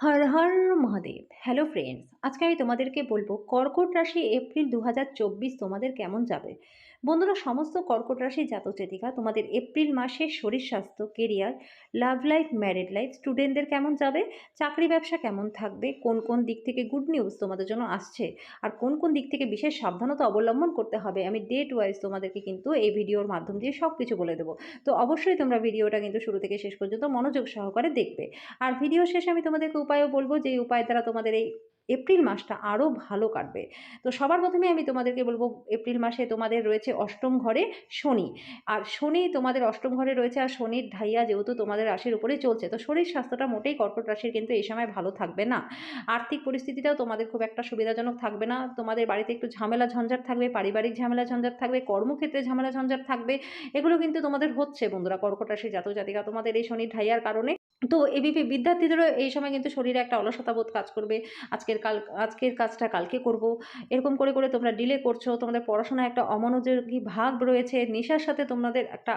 হর Har Mahadev. Hello friends আজকে আমি তোমাদেরকে বলব, কর্কট রাশি এপ্রিল দু হাজার চব্বিশ তোমাদের কেমন যাবে? বন্ধুরা, সমস্ত কর্কট রাশি জাতচেতিকা তোমাদের এপ্রিল মাসে শরীর স্বাস্থ্য career love life married life স্টুডেন্টদের কেমন যাবে, চাকরি ব্যবসা কেমন থাকবে, কোন কোন দিক থেকে গুড নিউজ তোমাদের জন্য আসছে, আর কোন কোন দিক থেকে বিশেষ সাবধানতা অবলম্বন করতে হবে, আমি ডেট ওয়াইজ তোমাদেরকে কিন্তু এই ভিডিওর মাধ্যম দিয়ে সব কিছু বলে দেবো। তো অবশ্যই তোমরা ভিডিওটা কিন্তু শুরু থেকে শেষ পর্যন্ত মনোযোগ সহকারে দেখবে। আর ভিডিও শেষে আমি তোমাদেরকে উপায়ও বলব যে উপায় দ্বারা তোমাদের এই এপ্রিল মাসটা আরও ভালো কাটবে। তো সবার প্রথমে আমি তোমাদেরকে বলব, এপ্রিল মাসে তোমাদের রয়েছে অষ্টম ঘরে শনি। আর শনি তোমাদের অষ্টম ঘরে রয়েছে, আর শনির ঢাইয়া যেহেতু তোমাদের রাশির উপরেই চলছে, তো শরীর স্বাস্থ্যটা মোটেই কর্কট রাশির কিন্তু এই সময় ভালো থাকবে না। আর্থিক পরিস্থিতিটাও তোমাদের খুব একটা সুবিধাজনক থাকবে না। তোমাদের বাড়িতে একটু ঝামেলা ঝঞ্ঝাট থাকবে, পারিবারিক ঝামেলা ঝঞ্ঝাট থাকবে, কর্মক্ষেত্রে ঝামেলা ঝঞ্ঝাট থাকবে, এগুলো কিন্তু তোমাদের হচ্ছে বন্ধুরা। কর্কট রাশির জাতক জাতিকা তোমাদের এই শনির ঢাইয়ার কারণে তো এবিপি বিদ্যার্থীদেরও এই সময় কিন্তু শরীরে একটা অলসতা বোধ কাজ করবে। আজকের কাল, আজকের কাজটা কালকে করব। এরকম করে করে তোমরা ডিলে করছ, তোমাদের পড়াশোনায় একটা অমনোযোগী ভাব রয়েছে, নেশার সাথে তোমাদের একটা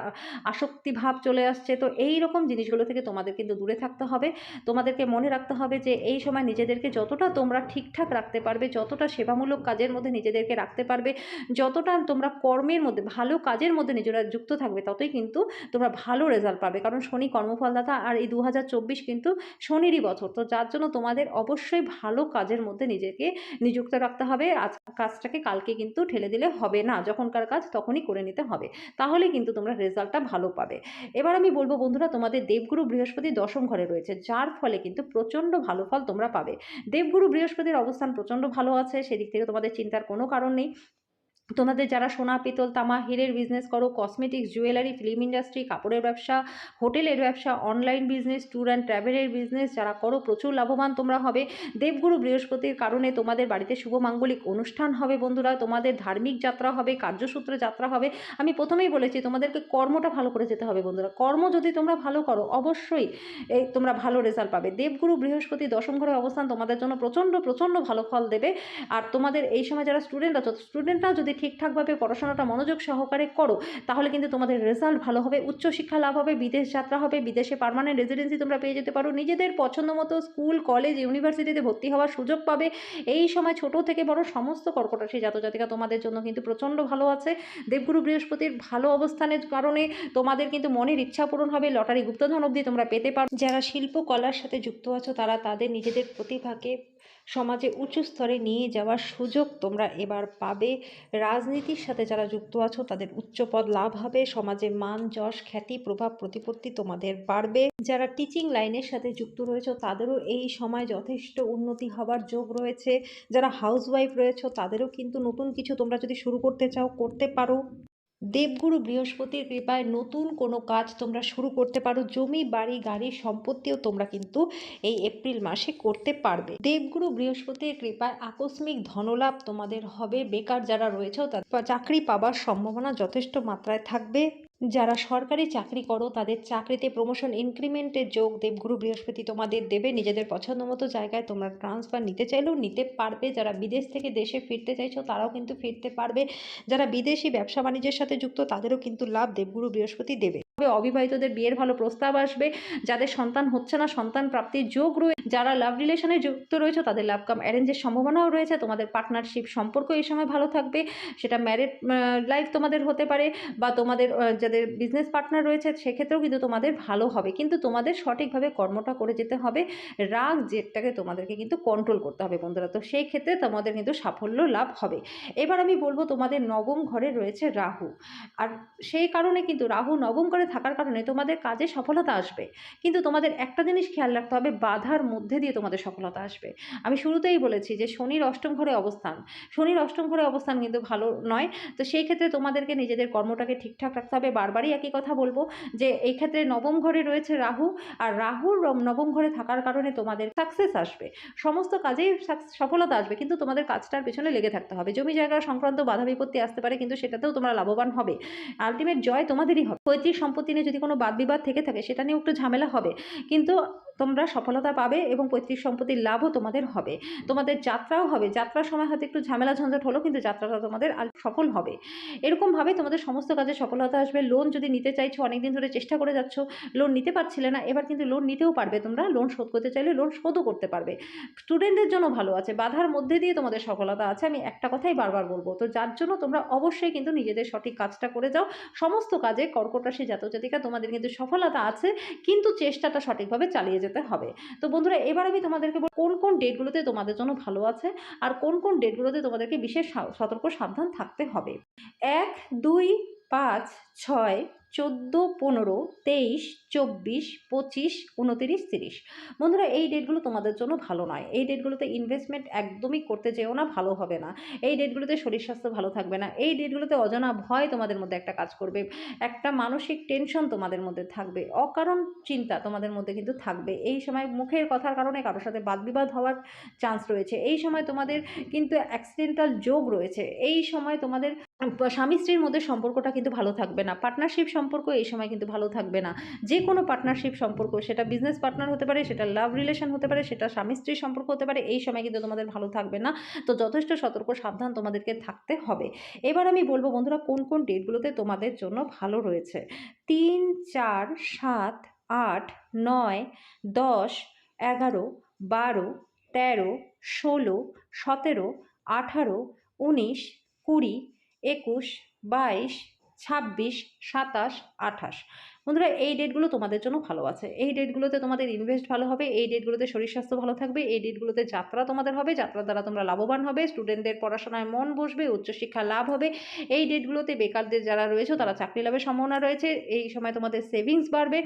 আসক্তি ভাব চলে আসছে। তো এই রকম জিনিসগুলো থেকে তোমাদের কিন্তু দূরে থাকতে হবে। তোমাদেরকে মনে রাখতে হবে যে এই সময় নিজেদেরকে যতটা তোমরা ঠিকঠাক রাখতে পারবে, যতটা সেবামূলক কাজের মধ্যে নিজেদেরকে রাখতে পারবে, যতটা তোমরা কর্মের মধ্যে, ভালো কাজের মধ্যে নিজেরা যুক্ত থাকবে, ততই কিন্তু তোমরা ভালো রেজাল্ট পাবে। কারণ শনি কর্মফলদাতা আর এই দু হাজার চব্বিশ কিন্তু শনিরই বছর। তো যার জন্য তোমাদের অবশ্যই ভালো কাজের মধ্যে নিজেকে নিযুক্ত রাখতে হবে। আজ কাজটাকে কালকে কিন্তু ঠেলে দিলে হবে না। যখনকার কাজ তখনই করে নিতে হবে। তাহলে কিন্তু তোমরা রেজাল্টটা ভালো পাবে। এবার আমি বলব বন্ধুরা, তোমাদের দেবগুরু বৃহস্পতি দশম ঘরে রয়েছে, যার ফলে কিন্তু প্রচণ্ড ভালো ফল তোমরা পাবে। দেবগুরু বৃহস্পতির অবস্থান প্রচণ্ড ভালো আছে, সেদিক থেকে তোমাদের চিন্তার কোনো কারণ নেই। তোমাদের যারা সোনা, পিতল তামা হীরের বিজনেস করো কসমেটিক্স জুয়েলারি ফিল্ম ইন্ডাস্ট্রি কাপড়ের ব্যবসা, হোটেলের ব্যবসা অনলাইন বিজনেস ট্যুর অ্যান্ড ট্রাভেলের বিজনেস যারা করো, প্রচুর লাভবান তোমরা হবে। দেবগুরু বৃহস্পতির কারণে তোমাদের বাড়িতে শুভ মাঙ্গলিক অনুষ্ঠান হবে বন্ধুরা। তোমাদের ধার্মিক যাত্রা হবে, কার্যসূত্রে যাত্রা হবে। আমি প্রথমেই বলেছি, তোমাদেরকে কর্মটা ভালো করে যেতে হবে বন্ধুরা। কর্ম যদি তোমরা ভালো করো, অবশ্যই এই তোমরা ভালো রেজাল্ট পাবে। দেবগুরু বৃহস্পতি দশম ঘরে অবস্থান তোমাদের জন্য প্রচণ্ড প্রচণ্ড ভালো ফল দেবে। আর তোমাদের এই সময় যারা স্টুডেন্ট আছো স্টুডেন্টরা যদি ঠিকঠাকভাবে পড়াশোনাটা মনোযোগ সহকারে করো, তাহলে কিন্তু তোমাদের রেজাল্ট ভালো হবে, উচ্চশিক্ষা লাভ হবে, বিদেশ যাত্রা হবে, বিদেশে পারমানেন্ট রেজিডেন্সি তোমরা পেয়ে যেতে পারো, নিজেদের পছন্দ মতো স্কুল কলেজ ইউনিভার্সিটিতে ভর্তি হওয়ার সুযোগ পাবে। এই সময় ছোট থেকে বড় সমস্ত কর্কট রাশি জাতজাতিকা তোমাদের জন্য কিন্তু প্রচণ্ড ভালো আছে। দেবগুরু বৃহস্পতির ভালো অবস্থানের কারণে তোমাদের কিন্তু মনের ইচ্ছা পূরণ হবে, লটারি গুপ্তধন অবধি তোমরা পেতে পারো। যারা শিল্পকলার সাথে যুক্ত আছো, তারা তাদের নিজেদের প্রতিভাকে সমাজে উঁচু স্তরে নিয়ে যাওয়ার সুযোগ তোমরা এবার পাবে। রাজনীতির সাথে যারা যুক্ত আছো, তাদের উচ্চ পদ লাভ হবে। সমাজে মান, যশ, খ্যাতি, প্রভাব, প্রতিপত্তি তোমাদের বাড়বে। যারা টিচিং লাইনের সাথে যুক্ত রয়েছে, তাদেরও এই সময় যথেষ্ট উন্নতি হবার যোগ রয়েছে। যারা হাউসওয়াইফ রয়েছে, তাদেরও কিন্তু নতুন কিছু তোমরা যদি শুরু করতে চাও, করতে পারো। দেবগুরু বৃহস্পতির কৃপায় নতুন কোনো কাজ তোমরা শুরু করতে পারো। জমি, বাড়ি, গাড়ি সম্পত্তিও তোমরা কিন্তু এই এপ্রিল মাসে করতে পারবে। দেবগুরু বৃহস্পতির কৃপায় আকস্মিক ধনলাভ তোমাদের হবে। বেকার যারা রয়েছে চাকরি পাবার সম্ভাবনা যথেষ্ট মাত্রায় থাকবে। যারা সরকারি চাকরি করো, তাদের চাকরিতে প্রমোশন ইনক্রিমেন্টের যোগ দেবগুরু বৃহস্পতি তোমাদের দেবে। নিজেদের পছন্দ মতো জায়গায় তোমরা ট্রান্সফার নিতে চাইলেও নিতে পারবে। যারা বিদেশ থেকে দেশে ফিরতে চাইছো, তারাও কিন্তু ফিরতে পারবে। যারা বিদেশি ব্যবসা বাণিজ্যের সাথে যুক্ত, তাদেরও কিন্তু লাভ দেবগুরু বৃহস্পতি দেবে। তবে অবিবাহিতদের বিয়ের ভালো প্রস্তাব আসবে। যাদের সন্তান হচ্ছে না, সন্তান প্রাপ্তির যোগ রয়েছে যারা লাভ রিলেশনে যুক্ত রয়েছে, তাদের লাভ কাম অ্যারেঞ্জের সম্ভাবনাও রয়েছে। তোমাদের পার্টনারশিপ সম্পর্ক এই সময় ভালো থাকবে। সেটা ম্যারিড লাইফ তোমাদের হতে পারে বা তোমাদের যাদের বিজনেস পার্টনার রয়েছে, সেক্ষেত্রেও কিন্তু তোমাদের ভালো হবে। কিন্তু তোমাদের সঠিকভাবে কর্মটা করে যেতে হবে। রাগ জেদটাকে তোমাদেরকে কিন্তু কন্ট্রোল করতে হবে বন্ধুরা। তো সেই ক্ষেত্রে তোমাদের কিন্তু সাফল্য লাভ হবে। এবার আমি বলব, তোমাদের নবম ঘরে রয়েছে রাহু। আর সেই কারণে কিন্তু রাহু নবম ঘরে থাকার কারণে তোমাদের কাজে সফলতা আসবে। কিন্তু তোমাদের একটা জিনিস খেয়াল রাখতে হবে, বাধার মধ্যে দিয়ে তোমাদের সফলতা আসবে। আমি শুরুতেই বলেছি যে শনির অষ্টম ঘরে অবস্থান। শনির অষ্টম ঘরে অবস্থান কিন্তু ভালো নয়। তো সেই ক্ষেত্রে তোমাদেরকে নিজেদের কর্মটাকে ঠিকঠাক রাখতে হবে। বারবারই একই কথা বলব যে এই ক্ষেত্রে নবম ঘরে রয়েছে রাহু, আর রাহুর নবম ঘরে থাকার কারণে তোমাদের সাকসেস আসবে। সমস্ত কাজেই সফলতা আসবে, কিন্তু তোমাদের কাজটার পেছনে লেগে থাকতে হবে। জমি জায়গা সংক্রান্ত বাধা বিপত্তি আসতে পারে, কিন্তু সেটাতেও তোমরা লাভবান হবে। আলটিমেট জয় তোমাদেরই হবে। পৈতৃক সম্পত্তি নিয়ে যদি কোনো বাদ বিবাদ থেকে থাকে, সেটা নিয়েও একটু ঝামেলা হবে। কিন্তু তোমরা সফলতা পাবে এবং পৈতৃক সম্পত্তির লাভও তোমাদের হবে। তোমাদের যাত্রাও হবে। যাত্রার সময় হয়তো একটু ঝামেলা ঝঞ্ঝট হলো, কিন্তু যাত্রাটা তোমাদের আর সফল হবে। এরকমভাবে তোমাদের সমস্ত কাজে সফলতা আসবে। লোন যদি নিতে চাইছো, অনেকদিন ধরে চেষ্টা করে যাচ্ছ লোন নিতে পারছিলে না, এবার কিন্তু লোন নিতেও পারবে তোমরা। লোন শোধ করতে চাইলে লোন শোধও করতে পারবে। স্টুডেন্টদের জন্য ভালো আছে। বাধার মধ্যে দিয়ে তোমাদের সফলতা আছে। আমি একটা কথাই বারবার বলব। তো যার জন্য তোমরা অবশ্যই কিন্তু নিজেদের সঠিক কাজটা করে যাও। সমস্ত কাজে কর্কট রাশি জাতিকা তোমাদের কিন্তু সফলতা আছে, কিন্তু চেষ্টাটা সঠিকভাবে চালিয়ে যেতে হবে। তো বন্ধুরা, এবার আমি তোমাদেরকে কোন কোন ডেটগুলোতে তোমাদের জন্য ভালো আছে আর কোন কোন ডেটগুলোতে তোমাদেরকে বিশেষ সতর্ক সাবধান থাকতে হবে। এক, দুই, পাঁচ, ছয় চোদ্দ, পনেরো, তেইশ, চব্বিশ, পঁচিশ, উনতিরিশ, তিরিশ। বন্ধুরা, এই ডেটগুলো তোমাদের জন্য ভালো নয়। এই ডেটগুলোতে ইনভেস্টমেন্ট একদমই করতে যেও না, ভালো হবে না। এই ডেটগুলোতে শরীর স্বাস্থ্য ভালো থাকবে না। এই ডেটগুলোতে অজানা ভয় তোমাদের মধ্যে একটা কাজ করবে। একটা মানসিক টেনশন তোমাদের মধ্যে থাকবে। অকারণ চিন্তা তোমাদের মধ্যে কিন্তু থাকবে। এই সময় মুখের কথার কারণে কারোর সাথে বাদবিবাদ হওয়ার চান্স রয়েছে। এই সময় তোমাদের কিন্তু অ্যাক্সিডেন্টাল যোগ রয়েছে। এই সময় তোমাদের স্বামী স্ত্রীর মধ্যে সম্পর্কটা কিন্তু ভালো থাকবে না। পার্টনারশিপ সম্পর্ক এই সময় কিন্তু ভালো থাকবে না। যে কোনো পার্টনারশিপ সম্পর্ক, সেটা বিজনেস পার্টনার হতে পারে, সেটা লাভ রিলেশন হতে পারে, সেটা স্বামী স্ত্রীর সম্পর্ক হতে পারে, এই সময় কিন্তু তোমাদের ভালো থাকবে না। তো যথেষ্ট সতর্ক, সাবধান তোমাদেরকে থাকতে হবে। এবার আমি বলব বন্ধুরা, কোন কোন ডেটগুলোতে তোমাদের জন্য ভালো রয়েছে? তিন, চার, সাত, আট, নয়, দশ, এগারো, বারো, তেরো, ষোলো, সতেরো, আঠারো, উনিশ, কুড়ি একুশ, বাইশ, ছাব্বিশ, সাতাশ, আঠাশ। বন্ধুরা, এই ডেটগুলো তোমাদের জন্য ভালো আছে। এই ডেটগুলোতে তোমাদের ইনভেস্ট ভালো হবে, এই ডেটগুলোতে শরীর স্বাস্থ্য ভালো থাকবে, এই ডেটগুলোতে যাত্রা তোমাদের হবে যাত্রার দ্বারা তোমরা লাভবান হবে স্টুডেন্টদের পড়াশোনায় মন বসবে, উচ্চশিক্ষা লাভ হবে। এই ডেটগুলোতে বেকারদের যারা রয়েছে, তারা চাকরি লাভের সম্ভাবনা রয়েছে। এই সময় তোমাদের সেভিংস বাড়বে।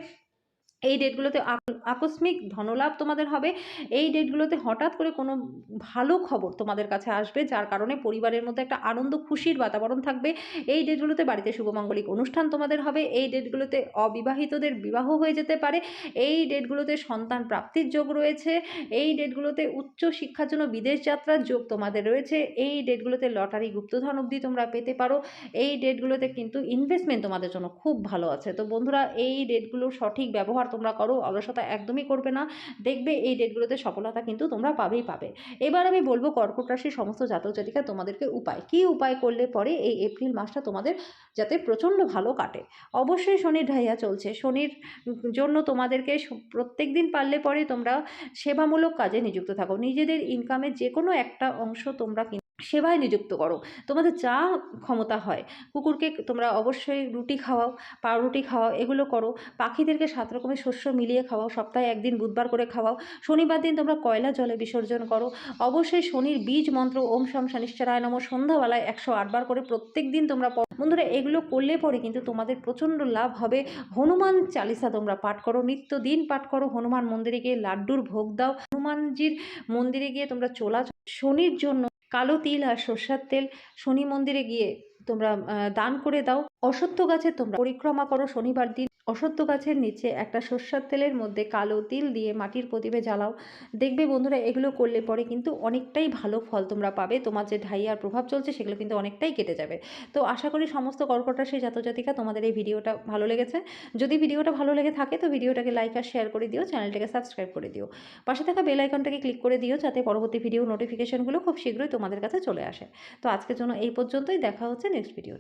এই ডেটগুলোতে আক- আকস্মিক ধনলাভ তোমাদের হবে। এই ডেটগুলোতে হঠাৎ করে কোনো ভালো খবর তোমাদের কাছে আসবে, যার কারণে পরিবারের মধ্যে একটা আনন্দ, খুশির বাতাবরণ থাকবে। এই ডেটগুলোতে বাড়িতে শুভমাঙ্গলিক অনুষ্ঠান তোমাদের হবে। এই ডেটগুলোতে অবিবাহিতদের বিবাহ হয়ে যেতে পারে। এই ডেটগুলোতে সন্তান প্রাপ্তির যোগ রয়েছে। এই ডেটগুলোতে উচ্চ শিক্ষার জন্য বিদেশ যাত্রার যোগ তোমাদের রয়েছে। এই ডেটগুলোতে লটারি গুপ্তধন অবধি তোমরা পেতে পারো। এই ডেটগুলোতে কিন্তু ইনভেস্টমেন্ট তোমাদের জন্য খুব ভালো আছে। তো বন্ধুরা, এই ডেটগুলোর সঠিক ব্যবহার তোমরা করো, অলসতা একদমই করবে না। দেখবে এই ডেটগুলোতে সফলতা কিন্তু তোমরা পাবেই পাবে। এবার আমি বলব কর্কট রাশির সমস্ত জাতক জাতিকা তোমাদেরকে উপায়। কী উপায় করলে পরে এই এপ্রিল মাসটা তোমাদের যাতে প্রচণ্ড ভালো কাটে? অবশ্যই শনির ঢাইয়া চলছে। শনির জন্য তোমাদেরকে প্রত্যেক দিন পারলে পরে তোমরা সেবামূলক কাজে নিযুক্ত থাকো। নিজেদের ইনকামের যে কোনো একটা অংশ তোমরা সেবায় নিযুক্ত করো। তোমাদের যা ক্ষমতা হয়, কুকুরকে তোমরা অবশ্যই রুটি খাওয়াও, পাউরুটি খাওয়াও, এগুলো করো। পাখিদেরকে সাত রকমের শস্য মিলিয়ে খাওয়াও, সপ্তাহে একদিন বুধবার করে খাওয়াও। শনিবার দিন তোমরা কয়লা জলে বিসর্জন করো। অবশ্যই শনির বীজ মন্ত্র, ওম শম শনিশ্চরায় নম। সন্ধ্যাবেলায় একশো আটবার করে প্রত্যেক দিন তোমরা। বন্ধুরা, এগুলো করলে পরে কিন্তু তোমাদের প্রচণ্ড লাভ হবে। হনুমান চালিসা তোমরা পাঠ করো নিত্য দিন পাঠ করো। হনুমান মন্দিরে গিয়ে লাড্ডুর ভোগ দাও। হনুমানজির মন্দিরে গিয়ে তোমরা চলা শনির জন্য কালো তিল আর সর্ষার তেল শনি মন্দিরে গিয়ে তোমরা দান করে দাও। অশ্বত্থ গাছে তোমরা পরিক্রমা করো শনিবার দিন। অসত্য গাছের নিচে একটা সর্ষার তেলের মধ্যে কালো তিল দিয়ে মাটির প্রদীপে জ্বালাও। দেখবে বন্ধুরা, এগুলো করলে পরে কিন্তু অনেকটাই ভালো ফল তোমরা পাবে। তোমার যে ঢাইয়ার প্রভাব চলছে, সেগুলো কিন্তু অনেকটাই কেটে যাবে। তো আশা করি সমস্ত কর্কট রাশির জাতজাতিকা তোমাদের এই ভিডিওটা ভালো লেগেছে। যদি ভিডিওটা ভালো লেগে থাকে, তো ভিডিওটাকে লাইক আর শেয়ার করে দিও, চ্যানেলটাকে সাবস্ক্রাইব করে দিও। পাশে থাকা বেল আইকনটাকে ক্লিক করে দিও, যাতে পরবর্তী ভিডিও নোটিফিকেশনগুলো খুব শীঘ্রই তোমাদের কাছে চলে আসে। তো আজকের জন্য এই পর্যন্তই, দেখা হচ্ছে নেক্সট ভিডিও